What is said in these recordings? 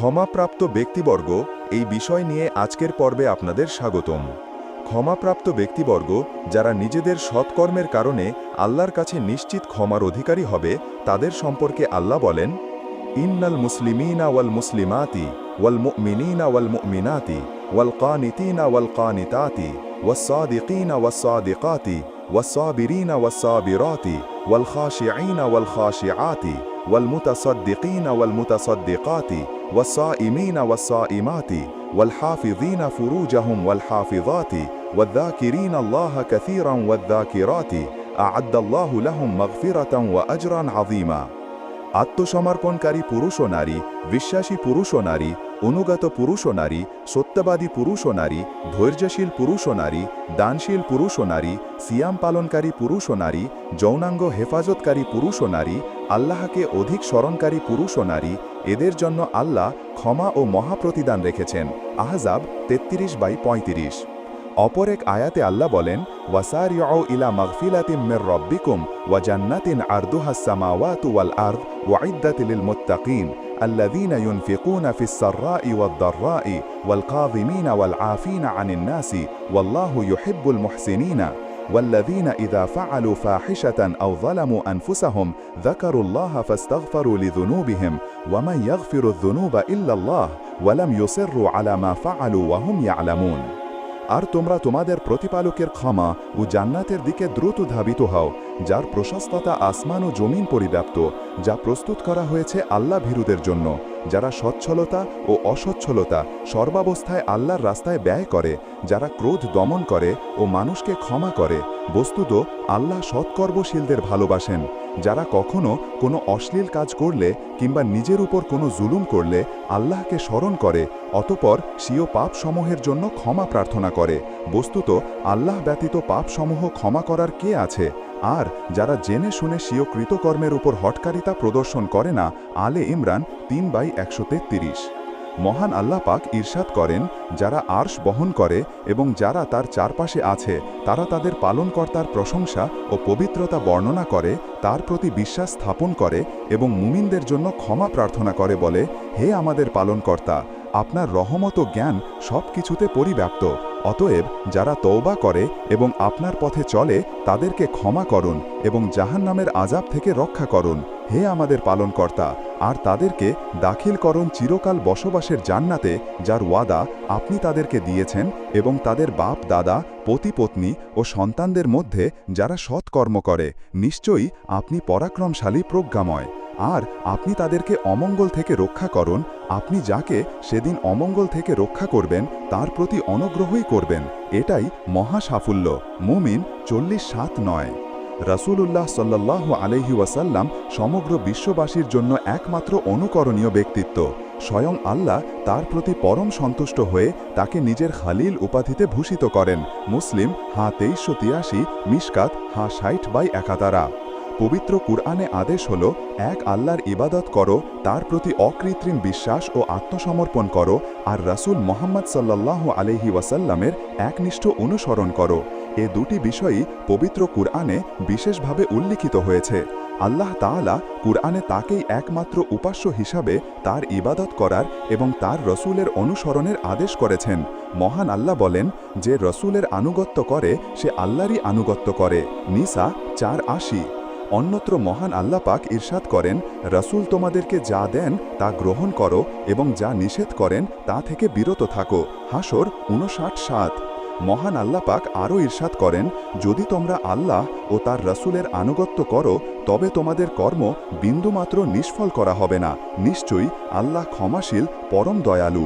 ক্ষমাপ্রাপ্ত ব্যক্তিবর্গ এই বিষয় নিয়ে আজকের পর্বে আপনাদের স্বাগতম ক্ষমাপ্রাপ্ত ব্যক্তিবর্গ যারা নিজেদের সৎকর্মের কারণে আল্লাহর কাছে নিশ্চিত ক্ষমার অধিকারী হবে তাদের সম্পর্কে আল্লাহ বলেন ইন্নাল মুসলিমিনা ওয়াল মুসলিমাতি ওয়াল মুমিনিনা ওয়াল মুমিনাতি ওয়াল কানিতিনা ওয়াল কানিতাতি والصادقين والصادقات والصابرين والصابرات والخاشعين والخاشعات والمتصدقين والمتصدقات والصائمين والصائمات والحافظين فروجهم والحافظات والذاكرين الله كثيرا والذاكرات أعد الله لهم مغفرة وأجرا عظيما আত্মসমর্পণকারী পুরুষ ও নারী বিশ্বাসী পুরুষ ও নারী অনুগত পুরুষ ও নারী সত্যবাদী পুরুষ ও নারী ধৈর্যশীল পুরুষ ও নারী দানশীল পুরুষ ও নারী সিয়াম পালনকারী পুরুষ ও নারী যৌনাঙ্গ হেফাজতকারী পুরুষ ও নারী আল্লাহকে অধিক স্মরণকারী পুরুষ ও নারী এদের জন্য আল্লাহ ক্ষমা ও মহাপ্রতিদান রেখেছেন আহজাব তেত্রিশ বাই পঁয়ত্রিশ অপর এক আয়াতে আল্লাহ বলেন ওয়াসারিউ ইলা মাগফিলাতিম মির রব্বিকুম ওয়া জান্নাতিন আরদুহা সামাওয়াতু ওয়াল আরদ ওয়াইদ্দাত লিল মুত্তাকিন الذين ينفقون في السراء والضراء والقاظمين والعافين عن الناس والله يحب المحسنين والذين إذا فعلوا فاحشة أو ظلموا أنفسهم ذكروا الله فاستغفروا لذنوبهم ومن يغفر الذنوب إلا الله ولم يصروا على ما فعلوا وهم يعلمون আর তোমরা তোমাদের প্রতিপালকের ক্ষমা ও জান্নাতের দিকে দ্রুত ধাবিত হও যার প্রশস্ততা আসমান ও জমিন পরিব্যাপ্ত যা প্রস্তুত করা হয়েছে আল্লাহ ভীরুদের জন্য যারা সচ্ছলতা ও অসচ্ছলতা সর্বাবস্থায় আল্লাহর রাস্তায় ব্যয় করে, যারা ক্রোধ দমন করে ও মানুষকে ক্ষমা করে, বস্তুত আল্লাহ সৎকর্মশীলদের ভালোবাসেন। যারা কখনো কোনো অশ্লীল কাজ করলে কিংবা নিজের উপর কোনো জুলুম করলে আল্লাহকে স্মরণ করে, অতপর স্বীয় পাপসমূহের জন্য ক্ষমা প্রার্থনা করে। বস্তুত আল্লাহ ব্যতীত পাপসমূহ ক্ষমা করার কে আছে? আর যারা জেনে শুনে স্বীয় কৃতকর্মের উপর হটকারিতা প্রদর্শন করে না, আলে ইমরান তিন বাই একশো তেত্রিশ। মহান আল্লাহ পাক ঈর্ষাদ করেন, যারা আর্শ বহন করে এবং যারা তার চারপাশে আছে, তারা তাদের পালনকর্তার প্রশংসা ও পবিত্রতা বর্ণনা করে, তার প্রতি বিশ্বাস স্থাপন করে এবং মুমিনদের জন্য ক্ষমা প্রার্থনা করে বলে, হে আমাদের পালনকর্তা, আপনার রহমত ও জ্ঞান সব কিছুতে পরিব্যাপ্ত। অতএব যারা তৌবা করে এবং আপনার পথে চলে, তাদেরকে ক্ষমা করুন এবং জাহান নামের আজাব থেকে রক্ষা করুন। হে আমাদের পালনকর্তা, আর তাদেরকে দাখিল করুন চিরকাল বসবাসের জান্নাতে, যার ওয়াদা আপনি তাদেরকে দিয়েছেন এবং তাদের বাপ, দাদা, পতিপত্নী ও সন্তানদের মধ্যে যারা সৎকর্ম করে, নিশ্চয়ই আপনি পরাক্রমশালী প্রজ্ঞাময়। আর আপনি তাদেরকে অমঙ্গল থেকে রক্ষা করুন, আপনি যাকে সেদিন অমঙ্গল থেকে রক্ষা করবেন, তার প্রতি অনগ্রহই করবেন, এটাই মহা সাফল্য। মুমিন চল্লিশ সাত নয়। রাসূলুল্লাহ সাল্লাহ আলহি ওয়াসাল্লাম সমগ্র বিশ্ববাসীর জন্য একমাত্র অনুকরণীয় ব্যক্তিত্ব। স্বয়ং আল্লাহ তার প্রতি পরম সন্তুষ্ট হয়ে তাকে নিজের খালিল উপাধিতে ভূষিত করেন। মুসলিম হা তেইশশো তিয়াশি মিসকাত হা ষাট বাই একাতারা। পবিত্র কুরআনে আদেশ হল, এক আল্লাহর ইবাদত করো, তার প্রতি অকৃত্রিম বিশ্বাস ও আত্মসমর্পণ করো, আর রাসূল মোহাম্মদ সাল্লাহ আলহি ওয়াসাল্লামের একনিষ্ঠ অনুসরণ করো। এ দুটি বিষয়ই পবিত্র কুরআনে বিশেষভাবে উল্লিখিত হয়েছে। আল্লাহ তাআলা কুরআনে তাকেই একমাত্র উপাস্য হিসাবে তার ইবাদত করার এবং তার রসুলের অনুসরণের আদেশ করেছেন। মহান আল্লাহ বলেন, যে রসুলের আনুগত্য করে, সে আল্লাহরই আনুগত্য করে। নিসা চার আশি। অন্যত্র মহান আল্লাহ পাক ইরশাদ করেন, রসুল তোমাদেরকে যা দেন তা গ্রহণ করো এবং যা নিষেধ করেন তা থেকে বিরত থাকো। হাসর উনষাট সাত। মহান আল্লাহ পাক আরও ঈর্ষাদ করেন, যদি তোমরা আল্লাহ ও তার রসুলের আনুগত্য করো, তবে তোমাদের কর্ম বিন্দুমাত্র নিষ্ফল করা হবে না। নিশ্চয়ই আল্লাহ ক্ষমাশীল, পরম দয়ালু।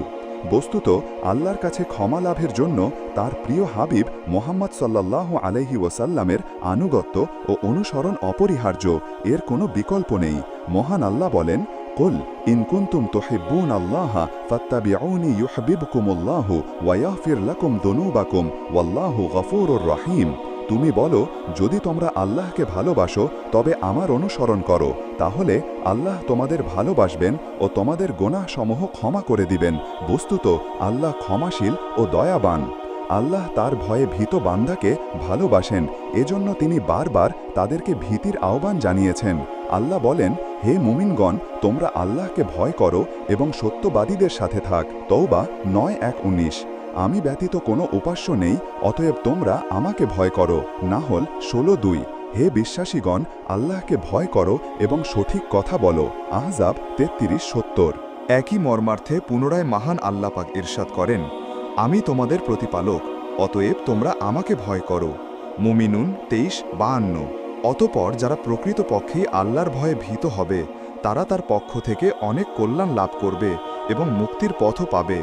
বস্তুত আল্লাহর কাছে ক্ষমা লাভের জন্য তার প্রিয় হাবিব মোহাম্মদ সাল্লাহ আলহি ওসাল্লামের আনুগত্য ও অনুসরণ অপরিহার্য এর কোনো বিকল্প নেই মহান আল্লাহ বলেন قل إن كنتم تحبون الله فاتبعوني يحببكم الله ويغفر لكم ذنوبكم والله غفور رحيم তুমি বলো, যদি তোমরা আল্লাহকে ভালোবাসো, তবে আমার অনুসরণ করো। তাহলে আল্লাহ তোমাদের ভালোবাসবেন ও তোমাদের গোনাসমূহ ক্ষমা করে দিবেন। বস্তুত, আল্লাহ ক্ষমাশীল ও দয়াবান। আল্লাহ তার ভয়ে ভীত বান্দাকে ভালোবাসেন, এজন্য তিনি বারবার তাদেরকে ভীতির আহ্বান জানিয়েছেন। আল্লাহ বলেন, হে মুমিনগণ, তোমরা আল্লাহকে ভয় করো এবং সত্যবাদীদের সাথে থাক। তৌবা নয় এক উনিশ। আমি ব্যতীত কোনো উপাস্য নেই, অতএব তোমরা আমাকে ভয় করো। না হল ষোলো দুই। হে বিশ্বাসীগণ, আল্লাহকে ভয় করো এবং সঠিক কথা বলো। আহজাব তেত্রিশ সত্তর। একই মর্মার্থে পুনরায় মহান আল্লাপাক ইরশাদ করেন, আমি তোমাদের প্রতিপালক, অতএব তোমরা আমাকে ভয় করো। মুমিনুন তেইশ বাহান্ন অতপর যারা প্রকৃতপক্ষেই আল্লাহর ভয়ে ভীত হবে, তারা তার পক্ষ থেকে অনেক কল্যাণ লাভ করবে এবং মুক্তির পথও পাবে।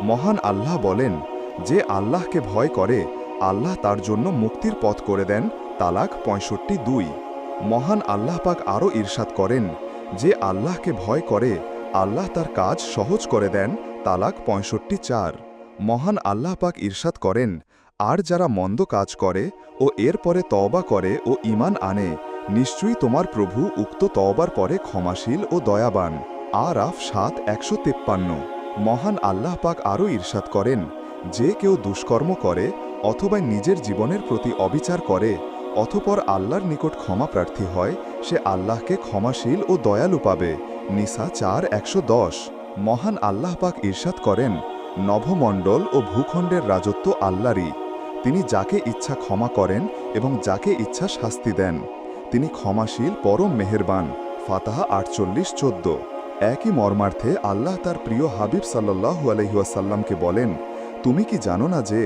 মহান আল্লাহ বলেন, যে আল্লাহকে ভয় করে, আল্লাহ তার জন্য মুক্তির পথ করে দেন, তালাক পঁয়ষট্টি দুই। মহান আল্লাহ পাক আরও ঈর্ষাদ করেন, যে আল্লাহকে ভয় করে, আল্লাহ তার কাজ সহজ করে দেন, তালাক পঁয়ষট্টি চার। মহান আল্লাহ পাক ঈর্ষাদ করেন, আর যারা মন্দ কাজ করে ও এর পরে তওবা করে ও ঈমান আনে, নিশ্চয়ই তোমার প্রভু উক্ত তওবার পরে ক্ষমাশীল ও দয়াবান। আর আফ সাত একশো তেপ্পান্ন। মহান আল্লাহ পাক আরও ঈর্ষাদ করেন, যে কেউ দুষ্কর্ম করে অথবা নিজের জীবনের প্রতি অবিচার করে অথপর আল্লাহর নিকট ক্ষমা প্রার্থী হয়, সে আল্লাহকে ক্ষমাশীল ও দয়ালু পাবে। নিসা চার, একশো মহান আল্লাহ পাক ঈর্ষাদ করেন, নভমণ্ডল ও ভূখণ্ডের রাজত্ব আল্লাহরই। তিনি যাকে ইচ্ছা ক্ষমা করেন এবং যাকে ইচ্ছা শাস্তি দেন। তিনি ক্ষমাশীল, পরম মেহেরবান। ফাতাহা আটচল্লিশ, চোদ্দ। একই মর্মার্থে আল্লাহ তার প্রিয় হাবিব সাল্লাহু আলহিউসাল্লামকে বলেন, তুমি কি জানো না যে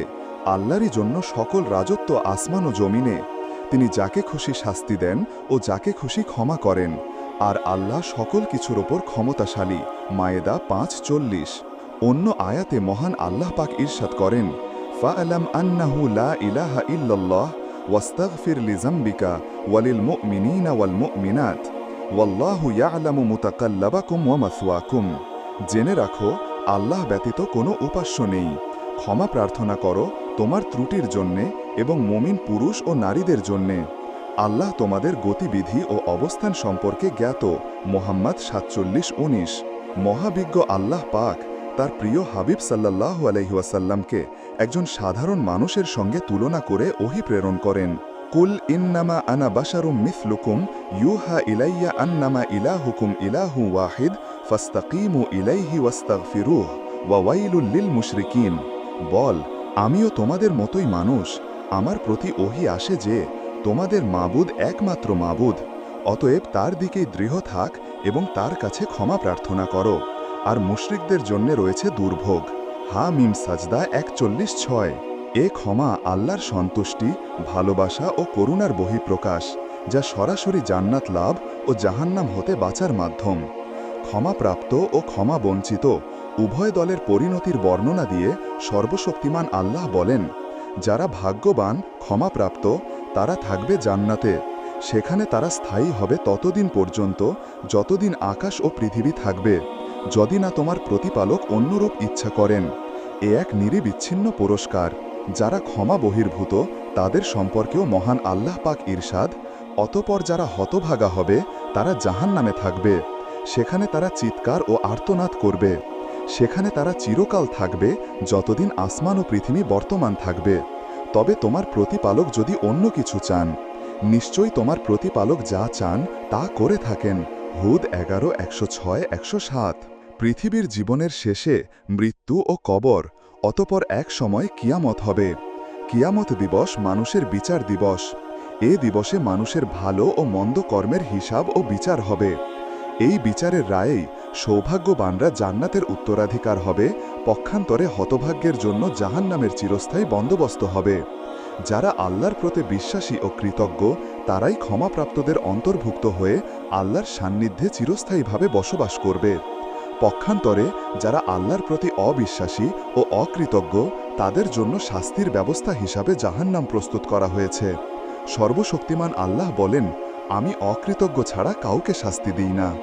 আল্লাহরই জন্য সকল রাজত্ব আসমান ও জমিনে? তিনি যাকে খুশি শাস্তি দেন ও যাকে খুশি ক্ষমা করেন, আর আল্লাহ সকল কিছুর ওপর ক্ষমতাশালী। মায়েদা পাঁচ চল্লিশ। অন্য আয়াতে মহান আল্লাহ পাক ঈর্ষাদ করেন, ফাআলাম আন্নাহু লা ইলাহা ইল্লাল্লাহ, ওয়াস্তাগফির লিজাম্বিকা ওয়ালিল মুমিনিনা ওয়াল মুমিনাত। ওয়াল্লাহু ইয়ালামু মুতাকাল্লাবাকুম ওয়া মাসওয়াকুম। জেনে রাখো, আল্লাহ ব্যতীত কোনো উপাস্য নেই। ক্ষমা প্রার্থনা করো তোমার ত্রুটির জন্যে এবং মমিন পুরুষ ও নারীদের জন্যে। আল্লাহ তোমাদের গতিবিধি ও অবস্থান সম্পর্কে জ্ঞাত। মোহাম্মদ সাতচল্লিশ উনিশ। মহাবিজ্ঞ আল্লাহ পাক তার প্রিয় হাবিব সাল্লাহ আলহিউসাল্লামকে একজন সাধারণ মানুষের সঙ্গে তুলনা করে ওহি প্রেরণ করেন। কুল ইন্নামা আনা বাশারুম মিথলুকুম ইউহা ইলাইয়া আন্নামা ইলাহুকুম ইলাহু ওয়াহিদ, ফাস্তাকিমু ইলাইহি ওয়াস্তাগফিরুহ ওয়াওয়াইলুল লিল মুশরিকিন। বল, আমিও তোমাদের মতোই মানুষ। আমার প্রতি ওহি আসে যে, তোমাদের মাবুদ একমাত্র মাবুদ। অতএব তার দিকেই দৃঢ় থাক এবং তার কাছে ক্ষমা প্রার্থনা করো। আর মুশরিকদের জন্য রয়েছে দুর্ভোগ। হা মিম সাজদা একচল্লিশ ছয়। এ ক্ষমা আল্লাহর সন্তুষ্টি, ভালোবাসা ও করুণার বহিঃপ্রকাশ, যা সরাসরি জান্নাত লাভ ও জাহান্নাম হতে বাঁচার মাধ্যম। ক্ষমাপ্রাপ্ত ও ক্ষমা বঞ্চিত উভয় দলের পরিণতির বর্ণনা দিয়ে সর্বশক্তিমান আল্লাহ বলেন, যারা ভাগ্যবান, ক্ষমাপ্রাপ্ত, তারা থাকবে জান্নাতে। সেখানে তারা স্থায়ী হবে ততদিন পর্যন্ত, যতদিন আকাশ ও পৃথিবী থাকবে। যদি না তোমার প্রতিপালক অন্যরূপ ইচ্ছা করেন, এ এক নিরিবিচ্ছিন্ন পুরস্কার। যারা ক্ষমা বহির্ভূত, তাদের সম্পর্কেও মহান আল্লাহ পাক ইরশাদ। অতপর যারা হতভাগা হবে, তারা জাহান নামে থাকবে। সেখানে তারা চিৎকার ও আর্তনাদ করবে। সেখানে তারা চিরকাল থাকবে, যতদিন আসমান ও পৃথিবী বর্তমান থাকবে। তবে তোমার প্রতিপালক যদি অন্য কিছু চান, নিশ্চয়ই তোমার প্রতিপালক যা চান, তা করে থাকেন। হুদ এগারো, একশো ছয়, একশো সাত। পৃথিবীর জীবনের শেষে মৃত্যু ও কবর অতপর এক সময় কিয়ামত হবে। কিয়ামত দিবস মানুষের বিচার দিবস। এ দিবসে মানুষের ভালো ও মন্দ কর্মের হিসাব ও বিচার হবে। এই বিচারের রায়েই সৌভাগ্যবানরা জান্নাতের উত্তরাধিকার হবে, পক্ষান্তরে হতভাগ্যের জন্য জাহান্নামের চিরস্থায়ী বন্দোবস্ত হবে। যারা আল্লাহর প্রতি বিশ্বাসী ও কৃতজ্ঞ, তারাই ক্ষমাপ্রাপ্তদের অন্তর্ভুক্ত হয়ে আল্লাহর সান্নিধ্যে চিরস্থায়ীভাবে বসবাস করবে। পক্ষান্তরে যারা আল্লাহর প্রতি অবিশ্বাসী ও অকৃতজ্ঞ, তাদের জন্য শাস্তির ব্যবস্থা হিসাবে জাহান্নাম প্রস্তুত করা হয়েছে। সর্বশক্তিমান আল্লাহ বলেন, আমি অকৃতজ্ঞ ছাড়া কাউকে শাস্তি দিই না।